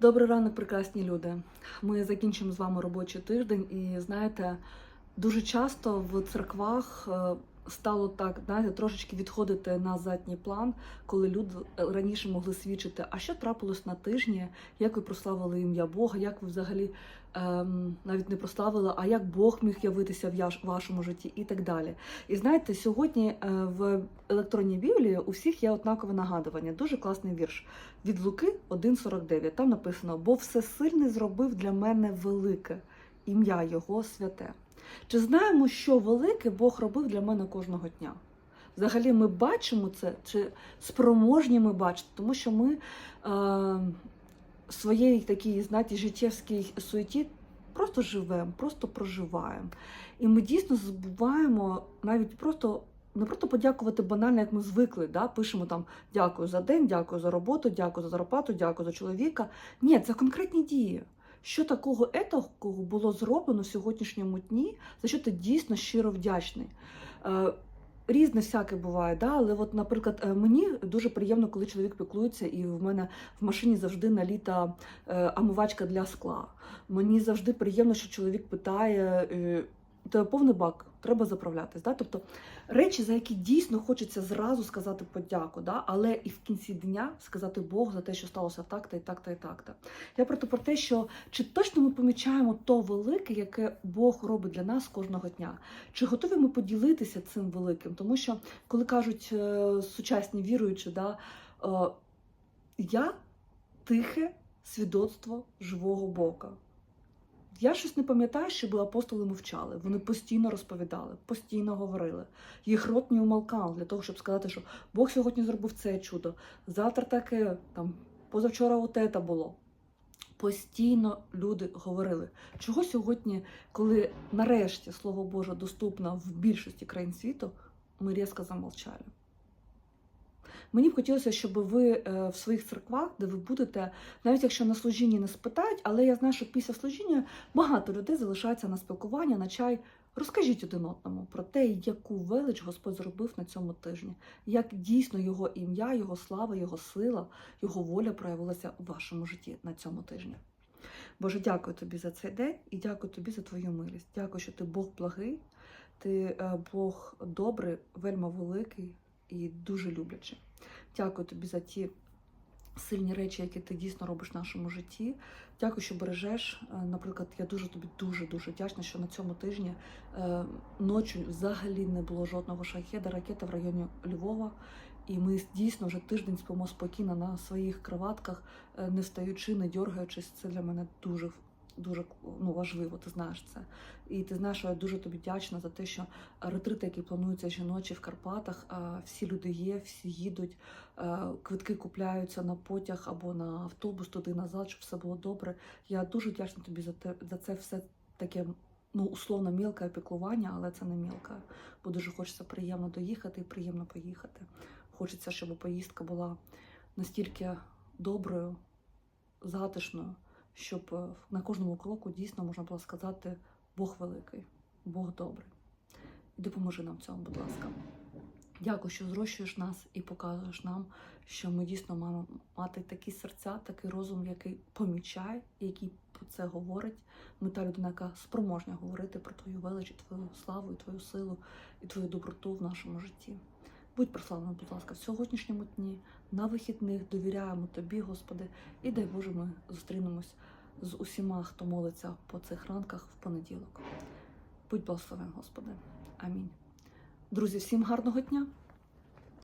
Добрий ранок, прекрасні люди. Ми закінчимо з вами робочий тиждень, і знаєте, дуже часто в церквах е, стало так, знаєте, трошечки відходити на задній план, коли люди раніше могли свідчити, а що трапилось на тижні, як ви прославили ім'я Бога, як ви взагалі ем, навіть не прославили, а як Бог міг явитися в вашому житті і так далі. І знаєте, сьогодні е, в електронній Біблії у всіх є однакове нагадування. Дуже класний вірш від Луки 1,49. Там написано: бо всесильний зробив для мене велике ім'я Його святе. Чи знаємо, що велике Бог робив для мене кожного дня? Взагалі, ми бачимо це, чи спроможні ми бачити, тому що ми е, в своїй такій, знаєте, життєвській суеті просто живемо, просто проживаємо. І ми дійсно забуваємо навіть просто. Не просто подякувати банально, як ми звикли, да? пишемо там дякую за день, дякую за роботу, дякую за зарплату, дякую за чоловіка. Ні, це конкретні дії. Що такого етого було зроблено в сьогоднішньому дні, за що ти дійсно щиро вдячний? Е, Різне всяке буває, да? але от, наприклад, е, мені дуже приємно, коли чоловік піклується, і в мене в машині завжди наліта амувачка омивачка для скла. Мені завжди приємно, що чоловік питає, е, повний бак, треба заправлятись. Да? Тобто речі, за які дійсно хочеться зразу сказати подяку, да? але і в кінці дня сказати Богу за те, що сталося так-то і так-то і так-то. Я про те, про те, що чи точно ми помічаємо то велике, яке Бог робить для нас кожного дня? Чи готові ми поділитися цим великим? Тому що, коли кажуть е, сучасні віруючі, да, е, я тихе свідоцтво живого Бога. Я щось не пам'ятаю, щоб апостоли мовчали. Вони постійно розповідали, постійно говорили. Їх рот не умалкав для того, щоб сказати, що Бог сьогодні зробив це чудо. Завтра таке, там, позавчора оте та було. Постійно люди говорили, чого сьогодні, коли нарешті Слово Боже доступно в більшості країн світу, ми різко замовчали. Мені б хотілося, щоб ви е, в своїх церквах, де ви будете, навіть якщо на служінні не спитають, але я знаю, що після служіння багато людей залишаються на спілкування, на чай. Розкажіть один одному про те, яку велич Господь зробив на цьому тижні, як дійсно його ім'я, його слава, його сила, його воля проявилася в вашому житті на цьому тижні. Боже, дякую тобі за цей день і дякую тобі за твою милість. Дякую, що ти Бог благий, ти е, Бог добрий, вельми великий і дуже люблячий. Дякую тобі за ті сильні речі, які ти дійсно робиш в нашому житті. Дякую, що бережеш. Е, Наприклад, я дуже тобі дуже дуже вдячна, що на цьому тижні е, ночі взагалі не було жодного шахеда, ракета в районі Львова. І ми дійсно вже тиждень спимо спокійно на своїх кроватках, е, не встаючи, не дергаючись. Це для мене дуже дуже ну, важливо, ти знаєш це. І ти знаєш, що я дуже тобі вдячна за те, що ретрити, які плануються жіночі в Карпатах, всі люди є, всі їдуть, квитки купляються на потяг або на автобус туди назад, щоб все було добре. Я дуже вдячна тобі за те за це все таке. Ну, условно, мілке піклування, але це не мілке. Бо дуже хочеться приємно доїхати і приємно поїхати. Хочеться, щоб поїздка була настільки доброю, затишною, щоб е, на кожному кроку дійсно можна було сказати Бог великий, Бог добрий. Допоможи нам в цьому, будь ласка. Дякую, що зрощуєш нас і показуєш нам, що ми дійсно маємо мати такі серця, такий розум, який помічає, який про це говорить. Ми та людина, яка спроможна говорити про твою велич, твою славу, і твою силу, і твою доброту в нашому житті. Будь прославлена, будь ласка, в сьогоднішньому дні, на вихідних довіряємо тобі, Господи, і дай Боже, ми зустрінемось з усіма, хто молиться по цих ранках в понеділок. Будь благословен, Господи. Амінь. Друзі, всім гарного дня!